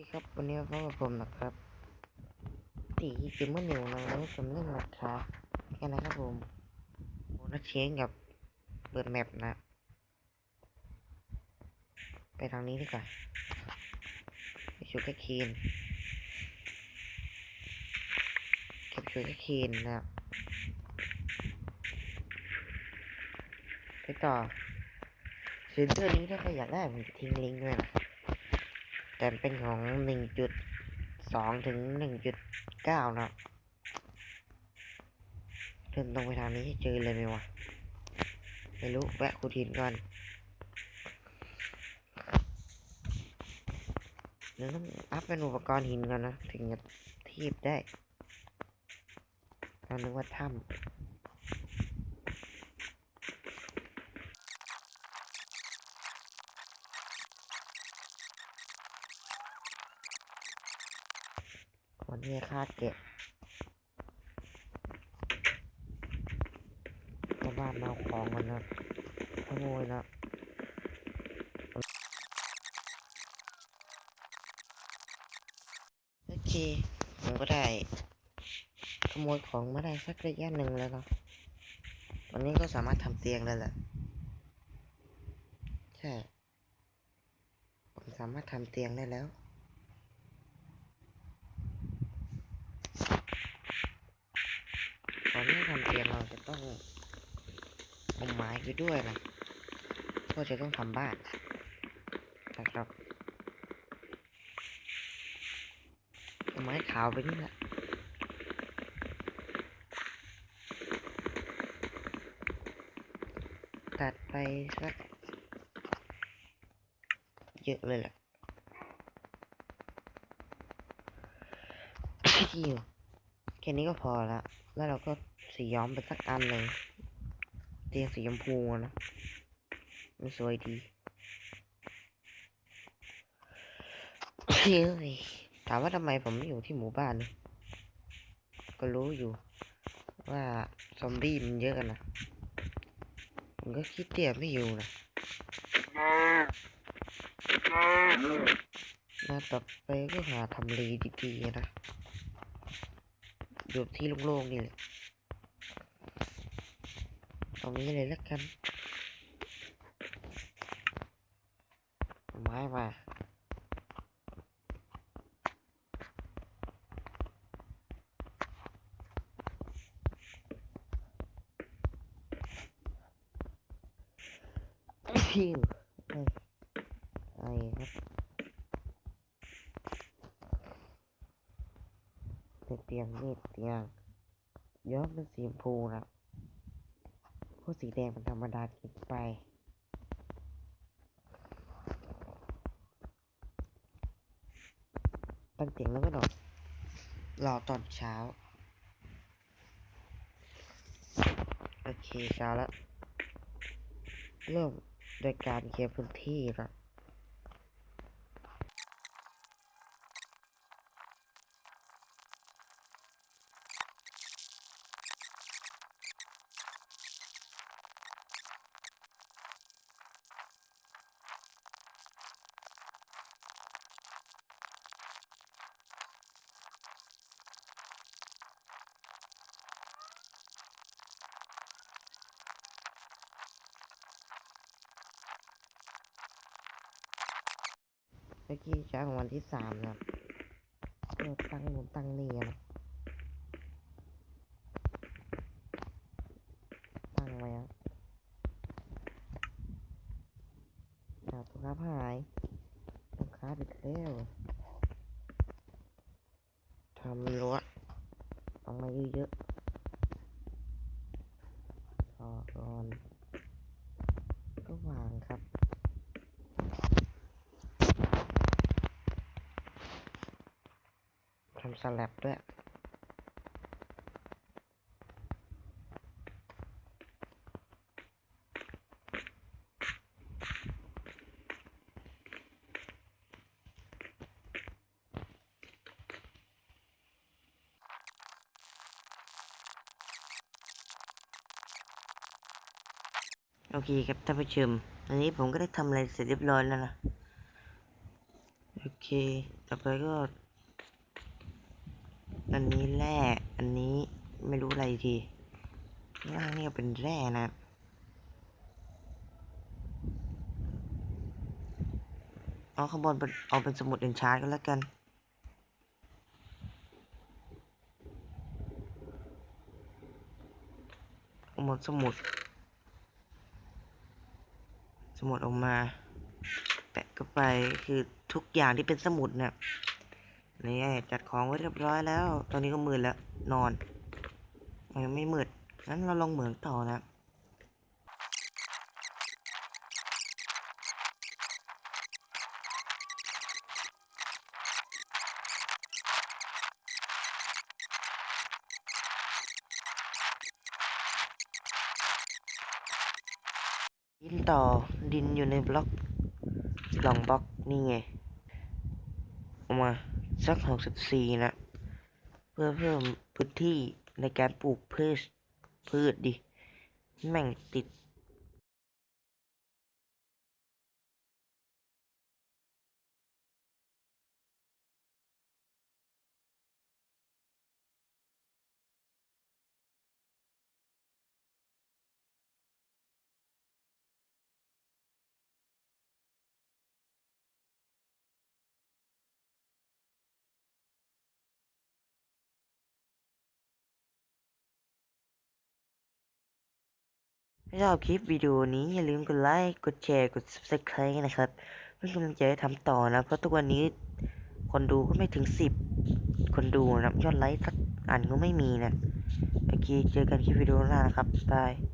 ดีครับวันนี้พบกับผมนะครับตีจิมเมอร์นิวนะครับผมเล่นราคาแค่นั้นครับผมโบนัสเชนกับเปิดแมปนะ ไปทางนี้ดีกว่าไปชูกาเคนเก็บชูกาเคนนะครับไปต่อเซนเตอร์นี้ถ้าใครอยากได้ผมจะทิ้งลิงก์ไว้นะ แต่เป็นของหนึ่งจุดสองถึงหนึ่งจุดเก้านะเดินตรงไปทางนี้เจอเลยไหมวะ ไม่รู้ แวะคูทินก่อนเดี๋ยวต้องอัพเป็นอุปกรณ์หินก่อนนะ ถึงจะทีบได้เรานึกว่าถ้ำ วันนี้คาเก็บชาวบ้านมาเอาของกันนะขโมยนะโอเคผมก็ได้ ขโมยของมาได้สักระยะหนึ่งแล้วเนาะตอนนี้ก็สามารถทำเตียงได้แหละใช่ ผมสามารถทำเตียงได้แล้ว ตอนนี้ทำเตียงเราจะต้องเอาไม้ไปด้วยนะเพราจะต้องทำบ้านนะครับเอาไม้ขาวไปนี่แหละตัดไปสักเยอะเลยแหละที่อยู่แค่นี้ก็พอละ แล้วเราก็สีย้อมไปสักอันหนึ่ง เตียงสีชมพูอะนะมันสวยดีเฮ้ยถามว่าทำไมผมไม่อยู่ที่หมู่บ้านเนี่ยก็รู้อยู่ ว่าซอมบี้มันเยอะกันนะผมก็คิดเตียไม่อยู่นะมาต่อไปก็หาทำเลดีๆนะอยู่ที่โล่งๆนี่แหละ ตรงนี้เลยแล้วกันเอาไม้มาพิ วกสีแดงเป็นธรรมดาเกินไป ตั้งเตียงแล้วก็นอนรอตอนเช้า โอเคเช้าแล้ว เริ่มโดยการเคลียร์พื้นที่นะ เมื่อกี้เช้าของวันที่สามนะเริ่มตั้งหนู่นตั้งนี่นะตั้งไว้อะดาวตุกครับหายตุกครับอีกแล้วทำรั้วต้องมาเยอะๆพอก่อน ก็วางครับ ทำสลับด้วยโอเคครับท่านผู้ชมอันนี้ผมก็ได้ทำอะไรเสร็จเรียบร้อยแล้วนะ โอเค ต่อไปก็ อันนี้แร่ อันนี้ไม่รู้อะไรทีล่างนี่ก็เป็นแร่นะเอาข้างบนเป็นเอาเป็นสมุดเอนชาร์ก็แล้วกัน เอาหมดสมุด สมุดออกมา แปะก็ไปคือทุกอย่างที่เป็นสมุดเนี่ย นี่จัดของไว้เรียบร้อยแล้ว ตอนนี้ก็มืดแล้ว นอนมันยังไม่มืด งั้นเราลองเหมืองต่อนะดินต่อดินอยู่ในบล็อกกล่องบล็อกนี่ไงเอามา สักหกสิบสี่นะ เพื่อเพิ่มพื้นที่ในการปลูกพืชพืชดิ แม่งติด ชอบคลิปวิดีโอนี้อย่าลืมกดไลค์ กดแชร์ กด subscribe นะครับเพื่อนกำลังใจให้ทำต่อนะ เพราะทุกวันนี้คนดูก็ไม่ถึงสิบคนดูนะยอดไลค์สักอันก็ไม่มีนะ โอเค เจอกันคลิปวิดีโอหน้านะครับบาย